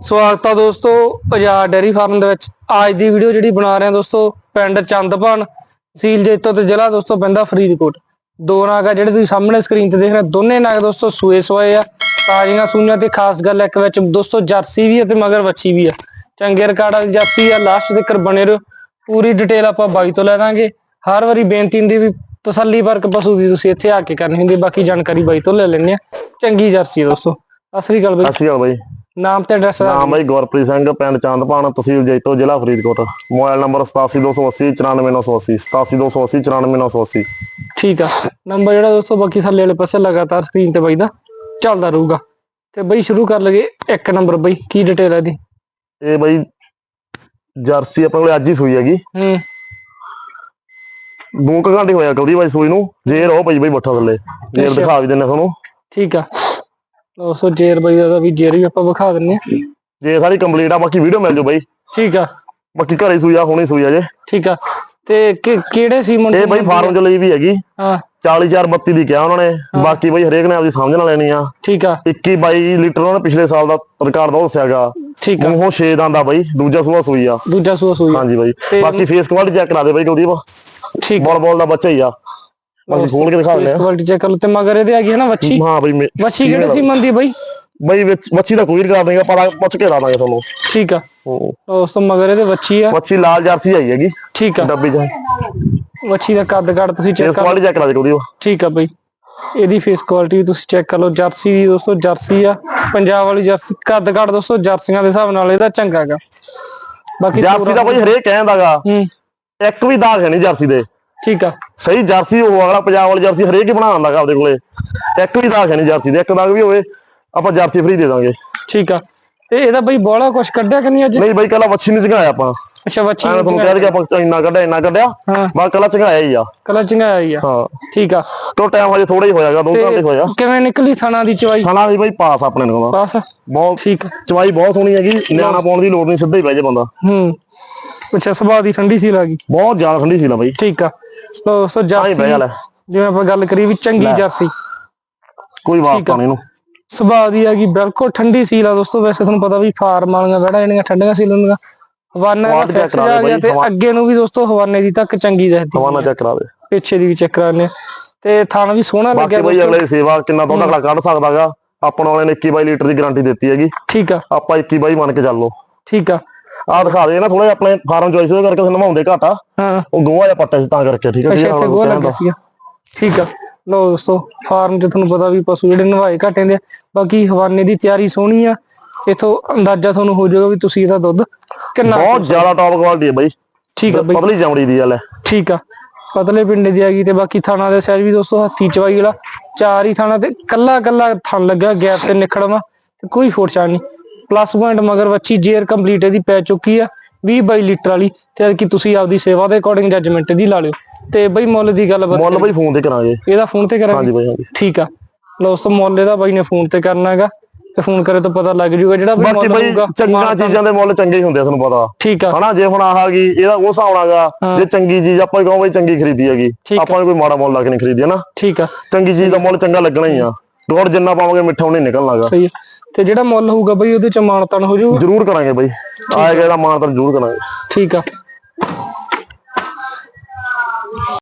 ਸਵਾਗਤ ਆ ਦੋਸਤੋ ਆਜ਼ਾਦ ਡੈਰੀ ਫਾਰਮ ਦੇ ਵਿੱਚ। ਅੱਜ ਦੀ ਵੀਡੀਓ ਜਿਹੜੀ ਬਣਾ ਰਹੇ ਆ ਦੋਸਤੋ, ਪਿੰਡ ਚੰਦਪਾਨ ਤਹਿਸੀਲ ਜੈਤੋ ਤੇ ਜ਼ਿਲ੍ਹਾ ਦੋਸਤੋ ਪੈਂਦਾ ਫਰੀਦਕੋਟ। ਦੋ ਨਾਗ ਆ ਜਿਹੜੇ ਤੁਸੀਂ ਸਾਹਮਣੇ ਸਕਰੀਨ ਤੇ ਦੇਖ ਰਹੇ ਦੋਨੇ ਨਾਗ ਦੋਸਤੋ ਸੂਏ ਸੋਏ ਆ। ਤਾਜ਼ੀਆਂ ਸੂਈਆਂ ਤੇ ਖਾਸ ਗੱਲ ਇੱਕ ਵਿੱਚ ਦੋਸਤੋ ਜਰਸੀ ਵੀ ਹੈ ਤੇ ਮਗਰ ਵੱਛੀ ਵੀ ਆ। ਚੰਗੇ ਰਿਕਾਰਡ ਵਾਲੀ ਜਰਸੀ ਆ ਲਾਸਟ ਤੱਕ ਬਣੇ ਰਹੋ। ਪੂਰੀ ਡਿਟੇਲ ਆਪਾਂ ਬਾਈ ਤੋਂ ਲੈ ਦਾਂਗੇ। ਹਰ ਵਾਰੀ ਬੇਨਤੀ ਹੁੰਦੀ ਵੀ ਤਸੱਲੀ ਵਰਕ ਪਸ਼ੂ ਦੀ ਤੁਸੀਂ ਇੱਥੇ ਆ ਕੇ ਕਰਨੀ ਹੁੰਦੀ ਬਾਕੀ ਜਾਣਕਾਰੀ ਬਾਈ ਤੋਂ ਲੈ ਲੈਣੇ ਆ। ਚੰਗੀ ਜਰਸੀ ਆ ਦੋਸਤੋ। ਅਸਲੀ ਗੱਲ ਬਾਈ। ਸਤਿ ਸ਼੍ਰੀ ਬਾਈ। ਨਾਮ ਤੇ ਐਡਰੈਸ ਨਾਮ ਬਾਈ ਗੁਰਪ੍ਰੀਤ ਸਿੰਘ ਪਿੰਡ ਚੰਦਪਾਣ ਤਹਿਸੀਲ ਜੈਤੋ ਜ਼ਿਲ੍ਹਾ ਫਰੀਦਕੋਟ। ਮੋਬਾਈਲ ਨੰਬਰ 87280 94980 87280 94980 ਠੀਕ ਆ। ਨੰਬਰ ਜਿਹੜਾ ਦੋਸਤੋ ਬਾਕੀ ਥੱਲੇ ਵਾਲੇ ਪਾਸੇ ਲਗਾਤਾਰ ਸਕਰੀਨ ਤੇ ਬਾਈ ਦਾ ਚੱਲਦਾ ਰਹੂਗਾ। ਤੇ ਬਈ ਸ਼ੁਰੂ ਕਰ ਲਗੇ ਇੱਕ ਨੰਬਰ ਬਈ ਕੀ ਡਿਟੇਲ ਹੈ ਇਹਦੀ? ਇਹ ਬਾਈ ਜਰਸੀ ਆਪਣੇ ਕੋਲੇ ਅੱਜ ਹੀ ਸੂਈ ਹੈਗੀ। ਹੂੰ। ਦੋ ਘੰਟੇ ਹੋਇਆ ਕਲਦੀ ਬਾਈ ਸੂਈ ਨੂੰ। ਜੇਰ ਹੋ ਪਈ ਬਾਈ ਬੱਠਾ ਥੱਲੇ। ਜੇਰ। ਦਿਖਾ ਵੀ ਦਿੰਨੇ ਤੁਹਾਨੂੰ। ਠੀਕ ਆ। ਦੋਸਤੋ ਜੇਰ ਬਈ ਦਾ ਵੀ ਜੇਰ ਵੀ ਆਪਾਂ ਵਿਖਾ ਦਿੰਨੇ ਆ। ਜੇ ਸਾਰੀ ਕੰਪਲੀਟ ਆ ਬਾਕੀ ਵੀਡੀਓ ਮਿਲ ਜਾਓ ਬਾਈ। ਠੀਕ ਆ। ਬਾਕੀ ਘਰੇ ਸੂਈ ਆ ਹੁਣੀ ਸੂਈ ਆ ਜੇ। ਠੀਕ ਆ। ਤੇ ਕਿਹੜੇ ਸੀਮਨ ਇਹ ਬਾਈ ਫਾਰਮ ਚ ਲਈ ਵੀ ਹੈਗੀ। ਹਾਂ। 40432 ਦੀ ਕਿਹਾ ਉਹਨਾਂ ਨੇ। ਬਾਕੀ ਬਾਈ ਹਰੇਕ ਨੇ ਆਪਦੀ ਸਮਝ ਨਾਲ ਲੈਣੀ ਆ। ਠੀਕ ਆ। 21 22 ਲੀਟਰ ਉਹਨਾਂ ਨੇ ਪਿਛਲੇ ਸਾਲ ਦਾ ਰਿਕਾਰਡ ਦਾ ਦੱਸਿਆਗਾ ਠੀਕ ਆ। ਮੂੰਹੋਂ 6 ਦੰਦ ਆ ਬਾਈ ਦੂਜਾ ਸੂਆ ਸੂਈ ਆ। ਦੂਜਾ ਸੂਆ ਸੂਈ। ਹਾਂਜੀ ਬਾਈ। ਬਾਕੀ ਫੇਸ ਕੁਆਲਿਟੀ ਚੈੱਕ ਕਰਾ ਦੇ ਬਾਈ ਕੁਲਦੀਪ। ਠੀਕ ਬੋਲ ਬੋਲ ਦਾ ਬੱਚਾ ਹੀ ਆ। ਬਾਕੀ ਖੋਲ ਕੇ ਦਿਖਾ ਦਿੰਦੇ ਆ। ਕੁਆਲਿਟੀ ਚੈੱਕ ਕਰ ਲਓ। ਤੇ ਮਗਰ ਇਹਦੇ ਆ ਗਈ ਹੈ ਨਾ ਵੱਛੀ? ਹਾਂ ਬਾਈ ਵੱਛੀ ਕਿਹੜੇ ਸੀਮਨ ਦੀ ਬਈ? ਬਾਈ ਮੱਛੀ ਦਾ ਕੋਈ ਰਿਕਾਰਡ ਨਹੀਂਗਾ ਪਰ ਪੁੱਛ ਕੇ ਲਾ ਦਾਂਗੇ ਤੁਹਾਨੂੰ। ਠੀਕ ਆ। ਹੂੰ। ਦੋਸਤੋ ਮਗਰ ਇਹਦੇ ਵੱਛੀ ਆ। ਮੱਛੀ ਲਾਲ ਜਰਸੀ ਆਈ ਹੈਗੀ। ਠੀਕ ਆ। ਡੱਬੀ ਚ। ਵੱਛੀ ਦਾ ਕੱਦ ਕੱਦ ਤੁਸੀਂ ਚੈੱਕ ਕਰ ਕੁਆਲਿਟੀ ਚੈੱਕ ਕਰਾ ਦੇ ਕੁਲਦੀਪ ਠੀਕ ਆ ਬਈ। ਇਹਦੀ ਫੇਸ ਕੁਆਲਿਟੀ ਵੀ ਤੁਸੀਂ ਚੈੱਕ ਕਰ ਲਓ। ਜਰਸੀ ਦੀ ਦੋਸਤੋ ਜਰਸੀ ਆ। ਪੰਜਾਬ ਵਾਲੀ ਜਰਸੀ। ਕੱਦ ਕੱਦ ਦੋਸਤੋ ਜਰਸੀਆਂ ਦੇ ਹਿਸਾਬ ਨਾਲ ਇਹਦਾ ਚੰਗਾ ਹੈਗਾ। ਬਾਕੀ ਜਰਸੀ ਦਾ ਬਾਈ ਹਰੇਕ ਕਹਿੰਦਾਗਾ ਹੂੰ। ਇੱਕ ਵੀ ਦਾਗ ਹੈ ਨਹੀਂ ਜਰਸੀ ਦੇ। ਠੀਕ ਆ। ਸਹੀ ਜਰਸੀ ਉਹ ਅਗਲਾ ਪੰਜਾਬ ਵਾਲੀ ਜਰਸੀ ਹਰੇਕ ਹੀ ਬਣਾ ਆਂਦਾਗਾ ਆਪਦੇ ਕੋਲੇ। ਇੱਕ ਵੀ ਦਾਗ ਨਹੀਂ ਜਰਸੀ ਦੇ ਇੱਕ ਦਾਗ ਵੀ ਹੋਵੇ ਆਪਾਂ ਜਰਸੀ ਫ੍ਰੀ ਦੇ ਦਾਂਗੇ। ਠੀਕ ਆ। ਤੇ ਇਹਦਾ ਬਈ ਬੋਲਾ ਕੁਛ ਕੱਢਿਆ ਕਿ ਨਹੀਂ ਅੱਜ? ਨਹੀਂ ਬਾਈ ਕੱਲਾ ਮੱਛੀ ਨਹੀਂ ਚੰਗਾਇਆ ਆਪਾਂ। ਅੱਛਾ ਵੱਛੀ ਐਵੇਂ ਤੁਹਾਨੂੰ ਕਹਿ ਦਈਏ ਆਪਾਂ ਇੰਨਾ ਕੱਢਿਆ ਇੰਨਾ ਕੱਢਿਆ ਹਾਂ। ਬਾ ਕੱਲਾ ਚੰਗਾਇਆ ਹੀ ਆ। ਕਲਾ ਚੰਗਾ ਹੀ ਆ। ਹਾਂ। ਠੀਕ ਆ। ਤੋ ਟਾਈਮ ਹਜੇ ਥੋੜਾ ਹੀ ਹੋਇਆਗਾ ਦੋ ਘੰਟੇ ਹੋਇਆ। ਕਿਵੇਂ ਨਿਕਲੀ ਥਣਾ ਦੀ ਚਵਾਈ? ਖਾਣਾ ਵੀ ਬਾਈ ਪਾਸ ਆਪਣੇ ਨੂੰ ਦਾ ਬਸ ਬਹੁਤ ਠੀਕ ਚਵਾਈ ਬਹੁਤ ਸੋਹਣੀ ਹੈਗੀ ਨਿਆਣਾ ਪਾਉਣ ਦੀ ਲੋੜ ਨਹੀਂ ਸਿੱਧਾ ਹੀ ਬਹਿ ਜਾ ਬੰਦਾ। ਹੂੰ। ਅੱਛਾ ਸੁਭਾਅ ਦੀ ਠੰਡੀ ਸੀ ਲੱਗੀ ਬਹੁਤ ਜ਼ਿਆਦਾ ਠੰਡੀ ਸੀ ਲਾ ਬਾਈ। ਠੀਕ ਆ। ਸੋ ਸੋ ਜਰਸੀ ਬਹਿ ਲੈ। ਜਿਵੇਂ ਆਪਾਂ ਗੱਲ ਕਰੀ ਵੀ ਚੰਗੀ ਜਰਸੀ। ਕੋਈ ਵਾਸਤਾ ਨਹੀਂ ਇਹਨੂੰ। ਸੁਭਾਅ ਦੀ ਹੈਗੀ ਬਿਲਕੁਲ ਠੰਡੀ ਸੀਲ ਆ ਦੋਸਤੋ ਵੈਸੇ ਤੁਹਾਨੂੰ ਪਤਾ ਵੀ ਫਾਰਮ ਵਾਲੀਆਂ ਬੈੜਾ ਜਿਹੜੀਆਂ ਠੰਡੀਆਂ ਸੀਲ ਹੁੰਦੀਆਂ ਹਵਾਨਾ ਦਾ check ਫਿਕਸ ਕਰਾ ਜਾ ਦਿਓ ਗਿਆ ਬਾਈ, ਤੇ ਹਵਾ- ਅੱਗੇ ਨੂੰ ਵੀ ਦੋਸਤੋ ਹਵਾਨੇ ਦੀ ਤੱਕ ਚੰਗੀ ਰਹਦੀ ਹਵਾਨਾ ਚੈੱਕ ਕਰਾ ਦੇ। ਪਿੱਛੇ ਦੀ ਵੀ ਚੈੱਕ ਕਰਾਣੇ ਤੇ ਥਣ ਵੀ ਸੋਹਣਾ ਬਾਕੀ ਲੱਗਿਆ ਬਾਈ ਦੋਸਤੋ। ਅਗਲੇ ਦੀ ਸੇਵਾ ਕਿੰਨਾ ਦੁੱਧ ਅਗਲਾ ਕੱਢ ਸਕਦਾਗਾ। ਆਪਾਂ ਵਾਲੇ ਨੇ 21 22 ਲੀਟਰ ਦੀ ਗਾਰੰਟੀ ਦਿੱਤੀ ਹੈਗੀ। ਠੀਕ ਆ। ਆਪਾਂ 21 22 ਮੰਨ ਕੇ ਚੱਲੋ ਠੀਕ ਆ। ਆਹ ਦਿਖਾ ਦੇ ਨਾ ਥੋੜੇ ਆਪਣੇ ਫਾਰਮ ਚੋਇਸ ਦੇ ਕਰਕੇ ਨਵਾਉਂਦੇ ਘਾਟਾ। ਹਾਂ। ਉਹ ਗੋਹਾ ਜਾਂ ਪੱਟਾ ਸੀ ਤਾਂ ਕਰਕੇ ਠੀਕ ਹੈ ਅੱਛਾ ਗੋਹਾ ਲੱਗਿਆ ਸੀਗਾ। ਠੀਕ ਆ। ਲੋ ਦੋਸਤੋ ਫਾਰਮ 'ਚ ਤੁਹਾਨੂੰ ਪਤਾ ਵੀ ਪਸ਼ੂ ਜਿਹੜੇ ਨਵਾਏ ਘਟੇ ਦੇ ਆ। ਬਾਕੀ ਹਵਾਨੇ ਦੀ ਤਿਆਰੀ ਸੋਹਣੀ ਆ। ਇਥੋਂ ਅੰਦਾਜ਼ਾ ਤੁਹਾਨੂੰ ਹੋ ਜਾਊਗਾ ਵੀ ਤੁਸੀਂ ਇਹਦਾ ਦੁੱਧ ਕਿੰਨਾ ਬਹੁਤ ਜ਼ਿਆਦਾ ਟੌਪ ਕੁਆਲਿਟੀ ਹੈ ਬਾਈ। ਠੀਕ ਆ ਬਈ। ਪਤਲੀ ਚਮੜੀ ਦੀ ਗੱਲ ਹੈ ਠੀਕ ਆ। ਪਤਲੇ ਪਿੰਡੇ ਦੀ ਹੈਗੀ ਤੇ ਬਾਕੀ ਥਾਣਾ ਦੇ ਸਾਈਜ਼ ਵੀ ਦੋਸਤੋ ਹੱਥੀ ਚਵਾਈ ਵਾਲਾ। ਚਾਰ ਹੀ ਥਾਣਾ ਤੇ ਕੱਲਾ ਕੱਲਾ ਥਣ ਲੱਗਾ ਗੈਪ ਤੇ ਨਿਖੜਵਾ। ਤੇ ਕੋਈ ਫੋਰਚਾ ਨਹੀਂ। ਪਲੱਸ ਪੁਆਇੰਟ ਮਗਰ ਵੱਛੀ ਜੇਰ ਕੰਪਲੀਟ ਇਹਦੀ ਪੈ ਚੁੱਕੀ ਆ 20 22 ਲੀਟਰ ਵਾਲੀ ਤੇ ਕਿ ਤੁਸੀਂ ਆਪਦੀ ਸੇਵਾ ਦੇ ਅਕੋਰਡਿੰਗ ਜੱਜਮੈਂਟ ਦੀ ਲਾ ਲਿਓ। ਤੇ ਬਈ ਮੁੱਲ ਦੀ ਗੱਲ ਬਾਤ ਮੁੱਲ ਬਾਈ ਫੋਨ ਤੇ ਕਰਾਂਗੇ। ਇਹਦਾ ਫੋਨ ਤੇ ਹਾਂਜੀ ਕਰਾਂਗੇ ਬਾਈ ਹਾਂਜੀ। ਠੀਕ ਆ। ਲੋ ਉਸ ਮੁੱਲ ਇਹਦਾ ਬਾਈ ਨੇ ਫੋਨ ਤੇ ਕਰਨਾ ਹੈਗਾ ਤੇ ਫੋਨ ਕਰੇ ਤਾਂ ਪਤਾ ਲੱਗ ਜਾਊਗਾ ਜਿਹੜਾ ਵੀ ਮੁੱਲ ਬਾਈ ਹੋਊਗਾ। ਚੰਗੀਆਂ ਚੀਜ਼ਾਂ ਦੇ ਮੁੱਲ ਚੰਗੇ ਹੀ ਹੁੰਦੇ ਆ ਤੁਹਾਨੂੰ ਪਤਾ। ਠੀਕ ਆ। ਹਨਾ ਜੇ ਹੁਣ ਆਹ ਗਈ ਇਹਦਾ ਉਹ ਨਾਲਗਾ ਜੇ ਚੰਗੀ ਚੀਜ਼ ਆਪਾਂ ਕਹੋ ਬਈ ਚੰਗੀ ਖਰੀਦੀ ਹੈਗੀ। ਆਪਾਂ ਕੋਈ ਮਾੜਾ ਮੁੱਲ ਲਾ ਕੇ ਨਹੀਂ ਖਰੀਦੀ ਹੈ ਨਾ ਠੀਕ ਆ। ਚੰਗੀ ਚੀਜ਼ ਦਾ ਮੁੱਲ ਚੰਗਾ ਲੱਗਣਾ ਹੀ ਆ। ਗੁੜ ਜਿੰਨਾ ਪਾਵਾਂਗੇ ਮਿੱਠਾ ਉਹਨੇ ਨਿਕਲਣਾਗਾ ਸਹੀ ਆ। ਤੇ ਜਿਹੜਾ ਮੁੱਲ ਹੋਊਗਾ ਬਈ ਉਹਦੇ ਚ ਮਾਨਤਨ ਹੋ ਜਾਊਗਾ? ਜ਼ਰੂਰ ਕਰਾਂਗੇ ਬਾਈ। ਆਏਗਾ ਇਹਦਾ ਤਾਂ ਜ਼ਰੂਰ ਕਰਾਂਗੇ। ਠੀਕ ਆ।